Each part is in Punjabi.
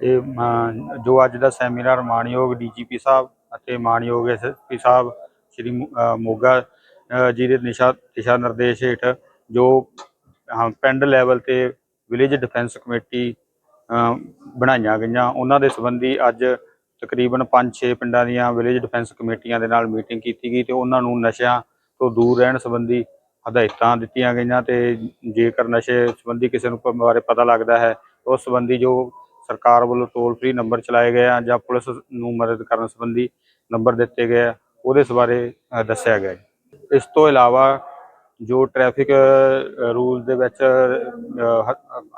ਇਹ ਜੋ ਅੱਜ ਦਾ ਸੈਮੀਨਾਰ ਮਾਨਯੋਗ ਡੀਜੀਪੀ ਸਾਹਿਬ ਅਤੇ ਮਾਨਯੋਗ ਐਸਐਸਪੀ ਸਾਹਿਬ, ਸ਼੍ਰੀ ਮੋਗਾ ਜੀ ਦੇ ਨਿਸ਼ਾ ਦਿਸ਼ਾ ਨਿਰਦੇਸ਼ ਹੇਠ ਜੋ ਪਿੰਡ ਲੈਵਲ ਤੇ ਵਿਲੇਜ ਡਿਫੈਂਸ ਕਮੇਟੀ ਬਣਾਈਆਂ ਗਈਆਂ, ਉਹਨਾਂ ਦੇ ਸੰਬੰਧੀ ਅੱਜ ਤਕਰੀਬਨ 5-6 ਪਿੰਡਾਂ ਦੀਆਂ ਵਿਲੇਜ ਡਿਫੈਂਸ ਕਮੇਟੀਆਂ ਦੇ ਨਾਲ ਮੀਟਿੰਗ ਕੀਤੀ ਗਈ ਤੇ ਉਹਨਾਂ ਨੂੰ ਨਸ਼ਿਆਂ ਤੋਂ ਦੂਰ ਰਹਿਣ ਸੰਬੰਧੀ ਹਦਾਇਤਾਂ ਦਿੱਤੀਆਂ ਗਈਆਂ ਤੇ ਜੇਕਰ ਨਸ਼ੇ ਸੰਬੰਧੀ ਕਿਸੇ ਨੂੰ ਬਾਰੇ ਪਤਾ ਲੱਗਦਾ ਹੈ, ਉਸ ਸੰਬੰਧੀ ਜੋ ਸਰਕਾਰ ਵੱਲੋਂ ਟੋਲ ਫ੍ਰੀ ਨੰਬਰ ਚਲਾਏ ਗਏ ਆ ਜਾਂ ਪੁਲਿਸ ਨੂੰ ਮਦਦ ਕਰਨ ਸੰਬੰਧੀ ਨੰਬਰ ਦਿੱਤੇ ਗਏ ਆ, ਉਹਦੇ ਬਾਰੇ ਦੱਸਿਆ ਗਿਆ ਇਸ ਤੋਂ ਇਲਾਵਾ ਜੋ ਟ੍ਰੈਫਿਕ ਰੂਲ ਦੇ ਵਿੱਚ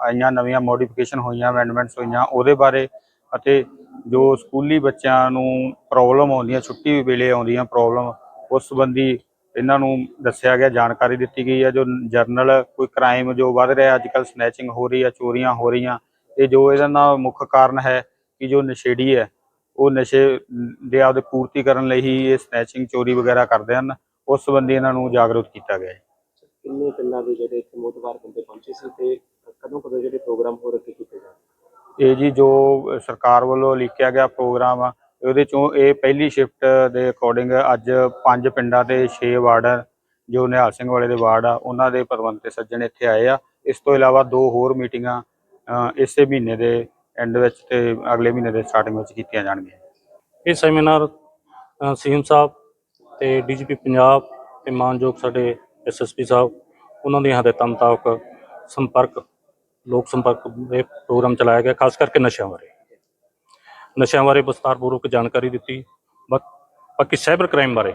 ਆਈਆਂ ਨਵੀਆਂ ਮੋਡੀਫਿਕੇਸ਼ਨ ਹੋਈਆਂ ਅਮੈਂਡਮੈਂਟਸ ਹੋਈਆਂ, ਉਹਦੇ ਬਾਰੇ ਅਤੇ ਜੋ ਸਕੂਲੀ ਬੱਚਿਆਂ ਨੂੰ ਪ੍ਰੋਬਲਮ ਆਉਂਦੀਆਂ, ਛੁੱਟੀ ਵੇਲੇ ਆਉਂਦੀਆਂ ਪ੍ਰੋਬਲਮ, ਉਸ ਸੰਬੰਧੀ ਇਹਨਾਂ ਨੂੰ ਦੱਸਿਆ ਗਿਆ, ਜਾਣਕਾਰੀ ਦਿੱਤੀ ਗਈ ਹੈ। ਜੋ ਜਰਨਲ ਕੋਈ ਕ੍ਰਾਈਮ ਜੋ ਵੱਧ ਰਿਹਾ, ਅੱਜ ਕੱਲ੍ਹ ਸਨੈਚਿੰਗ ਹੋ ਰਹੀ ਹੈ, ਚੋਰੀਆਂ ਹੋ ਰਹੀਆਂ ਇਹ ਜੋ ਇਹਦਾ ਨਾ ਮੁੱਖ ਕਾਰਨ ਹੈ ਕਿ ਜੋ ਨਸ਼ੇੜੀ ਹੈ ਉਹ ਨਸ਼ੇ ਦੇ ਆਪਦੇ ਪੂਰਤੀ ਕਰਨ ਲਈ ਹੀ ਇਹ ਸਨੈਚਿੰਗ ਚੋਰੀ ਵਗੈਰਾ ਕਰਦੇ ਹਨ। ਉਸ ਸੰਬੰਧੀ ਇਹਨਾਂ ਨੂੰ ਜਾਗਰੂਕ ਕੀਤਾ ਗਿਆ ਹੈ। ਕਿੰਨੇ ਪਿੰਡਾਂ ਦੇ ਜਿਹੜੇ ਇੱਥੇ ਮੋਤਬਾਰ ਬੰਦੇ ਪਹੁੰਚੇ ਸੀ ਤੇ ਕਦੋਂ ਕਦੋਂ ਜਿਹੜੇ ਪ੍ਰੋਗਰਾਮ ਹੋ ਰੱਖੇ ਕੀਤੇ ਜਾਣ ਇਹ ਜੀ ਜੋ ਸਰਕਾਰ ਵੱਲੋਂ ਲਿਖਿਆ ਗਿਆ ਪ੍ਰੋਗਰਾਮ ਆ ਉਹਦੇ ਚੋਂ ਇਹ ਪਹਿਲੀ ਸ਼ਿਫਟ ਦੇ ਅਕੋਰਡਿੰਗ ਅੱਜ ਪੰਜ ਪਿੰਡਾਂ ਤੇ 6 ਵਾਰਡ ਜੋ ਨਿਹਾਲ ਸਿੰਘ ਵਾਲੇ ਦੇ ਵਾਰਡ ਆ ਉਹਨਾਂ ਦੇ ਪਰਵੰਤੇ ਸੱਜਣ ਇੱਥੇ ਆਏ ਆ। ਇਸ ਤੋਂ ਇਲਾਵਾ ਦੋ ਹੋਰ ਮੀਟਿੰਗਾਂ ਇਸੇ ਮਹੀਨੇ ਦੇ ਐਂਡ ਵਿੱਚ ਤੇ ਅਗਲੇ ਮਹੀਨੇ ਦੇ ਸਟਾਰਟਿੰਗ ਵਿੱਚ ਕੀਤੀਆਂ ਜਾਣਗੀਆਂ। ਇਹ ਸੈਮੀਨਾਰ ਸੀਐਮ ਸਾਹਿਬ ਤੇ ਡੀਜੀਪੀ ਪੰਜਾਬ ਤੇ ਮਾਨਯੋਗ ਸਾਡੇ ਐਸਐਸਪੀ ਸਾਹਿਬ, ਉਹਨਾਂ ਦੀਆਂ ਹਦਾਇਤਾਂ ਮੁਤਾਬਕ ਸੰਪਰਕ, ਲੋਕ ਸੰਪਰਕ ਦੇ ਪ੍ਰੋਗਰਾਮ ਚਲਾਇਆ ਗਿਆ, ਖਾਸ ਕਰਕੇ ਨਸ਼ਿਆਂ ਬਾਰੇ। ਨਸ਼ਿਆਂ ਬਾਰੇ ਵਿਸਤਾਰਪੂਰਵਕ ਜਾਣਕਾਰੀ ਦਿੱਤੀ ਬਾਕ- ਬਾਕੀ ਸਾਈਬਰ ਕ੍ਰਾਈਮ ਬਾਰੇ।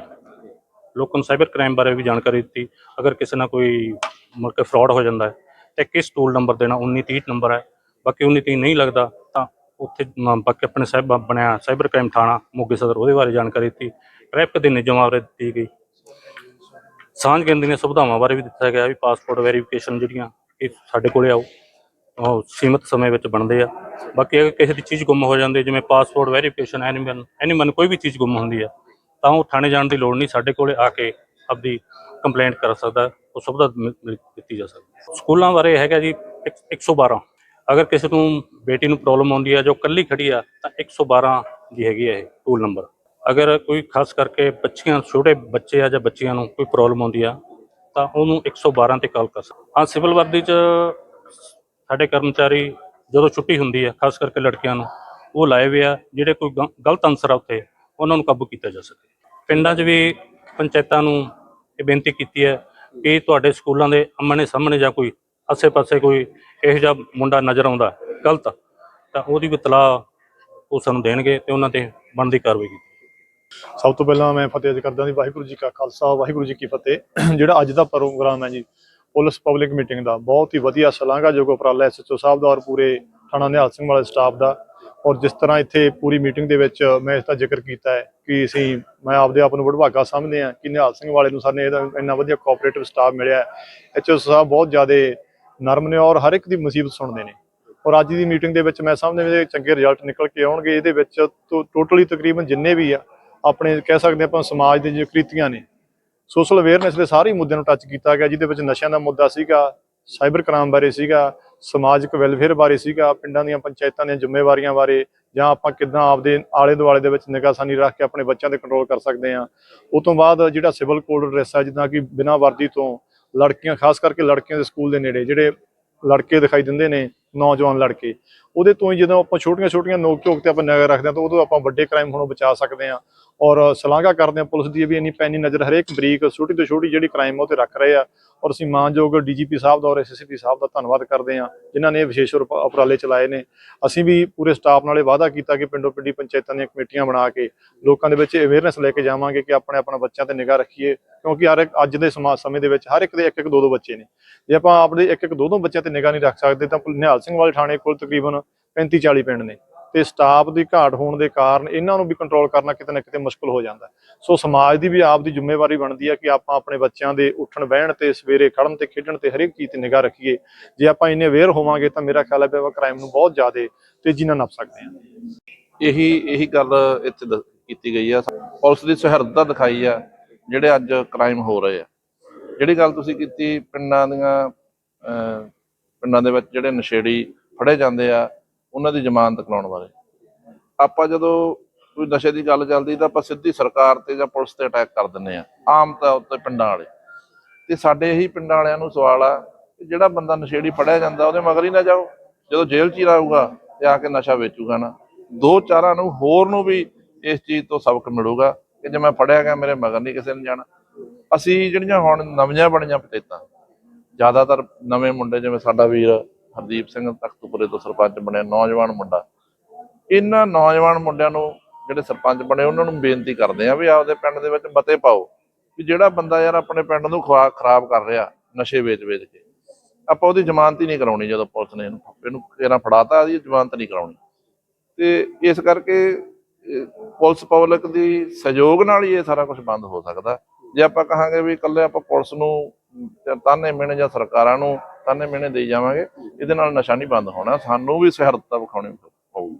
ਲੋਕਾਂ ਨੂੰ ਸਾਈਬਰ ਕ੍ਰਾਈਮ ਬਾਰੇ ਵੀ ਜਾਣਕਾਰੀ ਦਿੱਤੀ, ਅਗਰ ਕਿਸੇ ਨਾਲ ਕੋਈ ਮੁੜ ਕੇ ਫਰਾਡ ਹੋ ਜਾਂਦਾ ਹੈ ਤੇ ਕਿਸ ਟੂਲ ਨੰਬਰ ਦੇਣਾ 1930 ਨੰਬਰ ਹੈ। ਬਾਕੀ 1930 ਨਹੀਂ ਲੱਗਦਾ, ਤਾਂ ਉੱਥੇ ਬਾਕੀ ਆਪਣੇ ਸਾਹਿਬ ਬਣਿਆ ਸਾਈਬਰ ਕ੍ਰਾਈਮ ਥਾਣਾ, ਮੋਗੇ ਸਦਰ, ਉਹਦੇ ਬਾਰੇ ਜਾਣਕਾਰੀ ਦਿੱਤੀ। ਟ੍ਰੈਫਿਕ ਦੇ ਨਿਯਮਾਂ ਬਾਰੇ ਦਿੱਤੀ ਗਈ। ਸਾਂਝ ਕੇਂਦਰ ਦੀਆਂ ਸੁਵਿਧਾਵਾਂ ਬਾਰੇ ਵੀ ਦਿੱਤਾ ਗਿਆ ਵੀ ਪਾਸਪੋਰਟ ਵੈਰੀਫਿਕੇਸ਼ਨ ਜਿਹੜੀਆਂ ਇਹ ਸਾਡੇ ਕੋਲੇ ਆਓ, ਉਹ ਸੀਮਿਤ ਸਮੇਂ ਵਿੱਚ ਬਣਦੇ ਆ। ਬਾਕੀ ਅਗਰ ਕਿਸੇ ਦੀ ਚੀਜ਼ ਗੁੰਮ ਹੋ ਜਾਂਦੀ ਜਿਵੇਂ ਪਾਸਪੋਰਟ ਵੈਰੀਫਿਕੇਸ਼ਨ ਐਨੀਮਨ ਐਨੀਮਨ ਕੋਈ ਵੀ ਚੀਜ਼ ਗੁੰਮ ਹੁੰਦੀ ਆ ਤਾਂ ਉਹ ਥਾਣੇ ਜਾਣ ਦੀ ਲੋੜ ਨਹੀਂ, ਸਾਡੇ ਕੋਲੇ ਆ ਕੇ ਆਪਦੀ ਕੰਪਲੇਂਟ ਕਰ ਸਕਦਾ। ਉਹ ਸੁਵਿਧਾ ਮਿਲ- ਮਿਲ- ਦਿੱਤੀ ਜਾ ਸਕਦੀ ਸਕੂਲਾਂ ਬਾਰੇ ਹੈਗਾ ਜੀ ਇੱਕ- 112 ਅਗਰ ਕਿਸੇ ਨੂੰ ਬੇਟੀ ਨੂੰ ਪ੍ਰੋਬਲਮ ਆਉਂਦੀ ਹੈ ਜੋ ਕੱਲੀ ਖੜੀ ਆ, ਤਾਂ 112 ਦੀ ਹੈਗੀ ਹੈ ਇਹ ਟੂਲ ਨੰਬਰ ਅਗਰ ਕੋਈ ਖਾਸ ਕਰਕੇ ਬੱਚੀਆਂ, ਛੋਟੇ ਬੱਚੇ ਆ ਜਾਂ ਬੱਚੀਆਂ ਨੂੰ ਕੋਈ ਪ੍ਰੋਬਲਮ ਆਉਂਦੀ ਆ, ਤਾਂ ਉਹਨੂੰ 112 ਤੇ ਕਾਲ ਕਰ ਸਕਦਾ। ਹਾਂ, ਸਿਵਲ ਵਰਦੀ 'ਚ ਸਾਡੇ ਕਰਮਚਾਰੀ ਜਦੋਂ ਛੁੱਟੀ ਹੁੰਦੀ ਹੈ ਖਾਸ ਕਰਕੇ ਲੜਕੀਆਂ ਨੂੰ, ਉਹ ਲਾਏ ਹੋਏ ਆ, ਜਿਹੜੇ ਕੋਈ ਗ- ਗਲਤ ਅਨਸਰ ਆ ਉੱਥੇ, ਉਹਨਾਂ ਨੂੰ ਕਾਬੂ ਕੀਤਾ ਜਾ ਸਕੇ। ਪਿੰਡਾਂ 'ਚ ਵੀ ਪੰਚਾਇਤਾਂ ਨੂੰ ਇਹ ਬੇਨਤੀ ਕੀਤੀ ਹੈ ਕਿ ਤੁਹਾਡੇ ਸਕੂਲਾਂ ਦੇ ਆਮਣੇ ਸਾਹਮਣੇ ਜਾਂ ਕੋਈ ਆਸੇ-ਪਾਸੇ ਕੋਈ ਇਹੋ ਜਿਹਾ ਮੁੰਡਾ ਨਜ਼ਰ ਆਉਂਦਾ ਗਲਤ, ਤਾਂ ਉਹਦੀ ਵੀ ਤਲਾਹ ਉਹ ਸਾਨੂੰ ਦੇਣਗੇ ਤੇ ਉਹਨਾਂ ਤੇ ਬਣਦੀ ਕਾਰਵਾਈ ਕੀਤੀ ਸਭ ਤੋਂ ਪਹਿਲਾਂ ਮੈਂ ਫਤਿਹ ਅਰਜ਼ ਕਰਦਾ ਜੀ, ਵਾਹਿਗੁਰੂ ਜੀ ਕਾ ਖਾਲਸਾ, ਵਾਹਿਗੁਰੂ ਜੀ ਕੀ ਫਤਿਹ। ਜਿਹੜਾ ਅੱਜ ਦਾ ਪ੍ਰੋਗਰਾਮ ਹੈ ਜੀ, ਪੁਲਿਸ ਪਬਲਿਕ ਮੀਟਿੰਗ ਦਾ, ਬਹੁਤ ਹੀ ਵਧੀਆ ਸ਼ਲਾਘਾਯੋਗ ਉਪਰਾਲਾ ਐਸਐਚਓ ਸਾਹਿਬ ਦਾ ਔਰ ਪੂਰੇ ਥਾਣਾ ਨਿਹਾਲ ਸਿੰਘ ਵਾਲੇ ਸਟਾਫ ਦਾ। ਔਰ ਜਿਸ ਤਰ੍ਹਾਂ ਇੱਥੇ ਪੂਰੀ ਮੀਟਿੰਗ ਦੇ ਵਿੱਚ ਮੈਂ ਇਸ ਦਾ ਜ਼ਿਕਰ ਕੀਤਾ ਹੈ ਕਿ ਅਸੀਂ, ਮੈਂ ਆਪਦੇ ਆਪ ਨੂੰ ਵਡਭਾਗਾ ਸਮਝਦੇ ਹਾਂ ਕਿ ਨਿਹਾਲ ਸਿੰਘ ਵਾਲੇ ਨੂੰ ਸਾਨੂੰ ਇਹਦਾ ਇੰਨਾ ਵਧੀਆ ਕੋਆਪਰੇਟਿਵ ਸਟਾਫ ਮਿਲਿਆ ਹੈ। ਐਚਓ ਸਾਹਿਬ ਬਹੁਤ ਜ਼ਿਆਦਾ ਨਰਮ ਨੇ ਔਰ ਹਰ ਇੱਕ ਦੀ ਮੁਸੀਬਤ ਸੁਣਦੇ ਨੇ। ਔਰ ਅੱਜ ਦੀ ਮੀਟਿੰਗ ਦੇ ਵਿੱਚ ਮੈਂ ਸਮਝਦਾ ਵੀ ਇਹਦੇ ਚੰਗੇ ਰਿਜ਼ਲਟ ਨਿਕਲ ਕੇ ਆਉਣਗੇ, ਇਹਦੇ ਵਿੱਚ ਟੋਟਲੀ ਤਕਰੀਬਨ ਜਿੰਨੇ ਵੀ ਆ, ਆਪਣੇ ਕਹਿ ਸਕਦੇ ਆਪਾਂ ਸਮਾਜ ਦੇ ਜੋ ਕ੍ਰਿਤੀਆਂ ਨੇ ਸੋਸ਼ਲ ਅਵੇਅਰਨੈਸ ਦੇ ਸਾਰੇ ਮੁੱਦਿਆਂ ਨੂੰ ਟੱਚ ਕੀਤਾ ਗਿਆ, ਜਿਹਦੇ ਵਿੱਚ ਨਸ਼ਿਆਂ ਦਾ ਮੁੱਦਾ ਸੀਗਾ ਸਾਈਬਰ ਕ੍ਰਾਈਮ ਬਾਰੇ ਸੀਗਾ ਸਮਾਜਿਕ ਵੈਲਫੇਅਰ ਬਾਰੇ ਸੀਗਾ, ਪਿੰਡਾਂ ਦੀਆਂ ਪੰਚਾਇਤਾਂ ਦੀਆਂ ਜ਼ਿੰਮੇਵਾਰੀਆਂ ਬਾਰੇ, ਜਾਂ ਆਪਾਂ ਕਿੱਦਾਂ ਆਪਦੇ ਆਲੇ ਦੁਆਲੇ ਦੇ ਵਿੱਚ ਨਿਗਾਹਸਾਨੀ ਰੱਖ ਕੇ ਆਪਣੇ ਬੱਚਿਆਂ ਤੇ ਕੰਟਰੋਲ ਕਰ ਸਕਦੇ ਹਾਂ। ਉਹ ਤੋਂ ਬਾਅਦ ਜਿਹੜਾ ਸਿਵਲ ਕੋਡ ਡਰੈਸ ਹੈ ਜਿੱਦਾਂ ਕਿ ਬਿਨਾਂ ਵਰਦੀ ਤੋਂ ਲੜਕੀਆਂ, ਖਾਸ ਕਰਕੇ ਲੜਕੀਆਂ ਦੇ ਸਕੂਲ ਦੇ ਨੇੜੇ, ਜਿਹੜੇ ਲੜਕੇ ਦਿਖਾਈ ਦਿੰਦੇ ਨੇ, ਨੌਜਵਾਨ ਲੜਕੇ, ਉਹਦੇ ਤੋਂ ਹੀ ਜਦੋਂ ਆਪਾਂ ਛੋਟੀਆਂ ਛੋਟੀਆਂ ਨੋਕ ਝੋਕ ਤੇ ਆਪਾਂ ਨਜ਼ਰ ਰੱਖਦੇ ਹਾਂ, ਤਾਂ ਉਦੋਂ ਆਪਾਂ ਵੱਡੇ ਕ੍ਰਾਈਮ ਹੋਣੋਂ ਬਚਾ ਸਕਦੇ ਹਾਂ। ਔਰ ਸ਼ਲਾਘਾ ਕਰਦੇ ਹਾਂ ਪੁਲਿਸ ਦੀ ਵੀ ਇੰਨੀ ਪੈਨੀ ਨਜ਼ਰ ਹਰੇਕ ਬਰੀਕ ਛੋਟੀ ਤੋਂ ਛੋਟੀ ਜਿਹੜੀ ਕ੍ਰਾਈਮ ਉਹ ਤੇ ਰੱਖ ਰਹੇ ਆ। ਔਰ ਅਸੀਂ ਮਾਨਯੋਗ ਡੀਜੀਪੀ ਸਾਹਿਬ ਦਾ ਔਰ ਐਸਐਸਪੀ ਸਾਹਿਬ ਦਾ ਧੰਨਵਾਦ ਕਰਦੇ ਹਾਂ, ਜਿਨ੍ਹਾਂ ਨੇ ਵਿਸ਼ੇਸ਼ ਉਪ- ਉਪਰਾਲੇ ਚਲਾਏ ਨੇ। ਅਸੀਂ ਵੀ ਪੂਰੇ ਸਟਾਫ ਨਾਲ ਇਹ ਵਾਅਦਾ ਕੀਤਾ ਕਿ ਪਿੰਡੋ ਪਿੰਡੀ ਪੰਚਾਇਤਾਂ ਦੀਆਂ ਕਮੇਟੀਆਂ ਬਣਾ ਕੇ ਲੋਕਾਂ ਦੇ ਵਿੱਚ ਅਵੇਅਰਨੈਸ ਲੈ ਕੇ ਜਾਵਾਂਗੇ ਕਿ ਆਪਣੇ ਆਪਣਾ ਬੱਚਿਆਂ ਤੇ ਨਿਗਾਹ ਰੱਖੀਏ, ਕਿਉਂਕਿ ਹਰ ਇੱਕ, ਅੱਜ ਦੇ ਸਮਾਜ, ਸਮੇਂ ਦੇ ਵਿੱਚ ਹਰ ਇੱਕ ਦੇ ਇੱਕ ਇੱਕ ਦੋ ਦੋ ਬੱਚੇ ਨੇ। ਜੇ ਆਪਾਂ ਆਪਣੇ ਇੱਕ ਇੱਕ ਦੋ ਦੋ ਬੱਚਿਆਂ ਤੇ ਨਿਗਾਹ ਨਹੀਂ ਰੱਖ ਸਕਦੇ, ਤਾਂ ਨਿਹਾਲ ਸਿੰਘ ਵਾਲੇ ਥਾਣੇ ਕੋਲ ਤਕਰੀਬਨ 35 40 ਪਿੰਡ ਨੇ। ਤੇ ਸਟਾਫ ਦੀ ਘਾਟ ਹੋਣ ਦੇ ਕਾਰਨ ਇਹਨਾਂ ਨੂੰ ਵੀ ਕੰਟਰੋਲ ਕਰਨਾ ਕਿਤੇ ਨਾ ਕਿਤੇ ਮੁਸ਼ਕਲ ਹੋ ਜਾਂਦਾ ਸੋ ਸਮਾਜ ਦੀ ਵੀ ਆਪ ਦੀ ਜ਼ਿੰਮੇਵਾਰੀ ਬਣਦੀ ਹੈ ਕਿ ਆਪਾਂ ਆਪਣੇ ਬੱਚਿਆਂ ਦੇ ਉੱਠਣ ਬਹਿਣ ਤੇ ਸਵੇਰੇ ਖੜਨ ਤੇ ਖੇਡਣ ਤੇ ਹਰੇਕ ਚੀਜ਼ ਤੇ ਨਿਗਾਹ ਰੱਖੀਏ। ਜੇ ਆਪਾਂ ਇੰਨੇ ਅਵੇਅਰ ਹੋਵਾਂਗੇ ਤਾਂ ਮੇਰਾ ਖਿਆਲ ਹੈ ਵੀ ਆਪਾਂ ਕ੍ਰਾਈਮ ਨੂੰ ਬਹੁਤ ਜ਼ਿਆਦਾ ਤੇਜ਼ੀ ਨਾਲ ਨੱਪ ਸਕਦੇ ਹਾਂ। ਇਹੀ ਇਹੀ ਗੱਲ ਇੱਥੇ ਦ- ਕੀਤੀ ਗਈ ਆ। ਪੁਲਿਸ ਦੀ ਸੁਹਿਰਦਤਾ ਦਿਖਾਈ ਆ ਜਿਹੜੇ ਅੱਜ ਕ੍ਰਾਈਮ ਹੋ ਰਹੇ ਆ। ਜਿਹੜੀ ਗੱਲ ਤੁਸੀਂ ਕੀਤੀ ਪਿੰਡਾਂ ਦੀਆਂ ਅਹ, ਪਿੰਡਾਂ ਦੇ ਵਿੱਚ ਜਿਹੜੇ ਨਸ਼ੇੜੀ ਫੜੇ ਜਾਂਦੇ ਆ ਉਹਨਾਂ ਦੀ ਜ਼ਮਾਨਤ ਕਰਾਉਣ ਬਾਰੇ। ਆਪਾਂ ਜਦੋਂ ਕੋਈ ਨਸ਼ੇ ਦੀ ਗੱਲ ਚੱਲਦੀ ਤਾਂ ਆਪਾਂ ਸਿੱਧੀ ਸਰਕਾਰ ਤੇ ਜਾਂ ਪੁਲਿਸ ਤੇ ਅਟੈਕ ਕਰ ਦਿੰਦੇ ਆ ਆਮ ਤੌਰ ਤੇ ਪਿੰਡਾਂ ਵਾਲੇ। ਤੇ ਸਾਡੇ ਇਹੀ ਪਿੰਡਾਂ ਵਾਲਿਆਂ ਨੂੰ ਸਵਾਲ ਆ ਕਿ ਜਿਹੜਾ ਬੰਦਾ ਨਸ਼ੇੜੀ ਫੜਿਆ ਜਾਂਦਾ ਉਹਦੇ ਮਗਰ ਹੀ ਨਾ ਜਾਓ। ਜਦੋਂ ਜੇਲ੍ਹ 'ਚ ਹੀ ਰਹੂਗਾ ਤੇ ਆ ਕੇ ਨਸ਼ਾ ਵੇਚੂਗਾ ਨਾ। ਦੋ ਚਾਰਾਂ ਨੂੰ ਹੋਰ ਨੂੰ ਵੀ ਇਸ ਚੀਜ਼ ਤੋਂ ਸਬਕ ਮਿਲੂਗਾ ਕਿ ਜੇ ਮੈਂ ਫੜਿਆ ਗਿਆ ਮੇਰੇ ਮਗਰ ਨਹੀਂ ਕਿਸੇ ਨੇ ਜਾਣਾ। ਅਸੀਂ ਜਿਹੜੀਆਂ ਹੁਣ ਨਵੀਆਂ ਬਣੀਆਂ ਪਤੇਤਾਂ, ਜ਼ਿਆਦਾਤਰ ਨਵੇਂ ਮੁੰਡੇ ਜਿਵੇਂ ਸਾਡਾ ਵੀਰ ਹਰਦੀਪ ਸਿੰਘ ਤਖ਼ਤਪੁਰੇ ਤੋਂ ਸਰਪੰਚ ਬਣਿਆ ਨੌਜਵਾਨ ਮੁੰਡਾ। ਇਹਨਾਂ ਨੌਜਵਾਨ ਮੁੰਡਿਆਂ ਨੂੰ ਜਿਹੜੇ ਸਰਪੰਚ ਬਣੇ, ਉਹਨਾਂ ਨੂੰ ਬੇਨਤੀ ਕਰਦੇ ਆ ਵੀ ਆਪਦੇ ਪਿੰਡ ਦੇ ਵਿੱਚ ਮਤੇ ਪਾਓ ਵੀ ਜਿਹੜਾ ਬੰਦਾ ਯਾਰ ਆਪਣੇ ਪਿੰਡ ਨੂੰ ਖਰਾਬ ਕਰ ਰਿਹਾ, ਨਸ਼ੇ ਵੇਚ-ਵੇਚ ਕੇ। ਆਪਾਂ ਉਹਦੀ ਜ਼ਮਾਨਤ ਹੀ ਨਹੀਂ ਕਰਾਉਣੀ ਜਦੋਂ ਪੁਲਿਸ ਨੇ ਇਹਨੂੰ ਇਹਨੂੰ ਇਹਨਾਂ ਫੜਾਤਾ ਇਹਦੀ ਜ਼ਮਾਨਤ ਨਹੀਂ ਕਰਾਉਣੀ। ਤੇ ਇਸ ਕਰਕੇ ਪੁਲਿਸ ਪਬਲਿਕ ਦੀ ਸਹਿਯੋਗ ਨਾਲ ਹੀ ਇਹ ਸਾਰਾ ਕੁਝ ਬੰਦ ਹੋ ਸਕਦਾ। ਜੇ ਆਪਾਂ ਕਹਾਂਗੇ ਵੀ ਇਕੱਲੇ ਆਪਾਂ ਪੁਲਿਸ ਨੂੰ ਤਾਨੇ ਮਿਹਣੇ ਜਾਂ ਸਰਕਾਰਾਂ ਨੂੰ ਤਾਨੇ ਮਿਹਣੇ ਦੇਈ ਜਾਵਾਂਗੇ, ਇਹਦੇ ਨਾਲ ਨਸ਼ਾ ਨਹੀਂ ਬੰਦ ਹੋਣਾ, ਸਾਨੂੰ ਵੀ ਸਹਿਰਦਤਾ ਵਿਖਾਉਣੀ ਪਊਗੀ।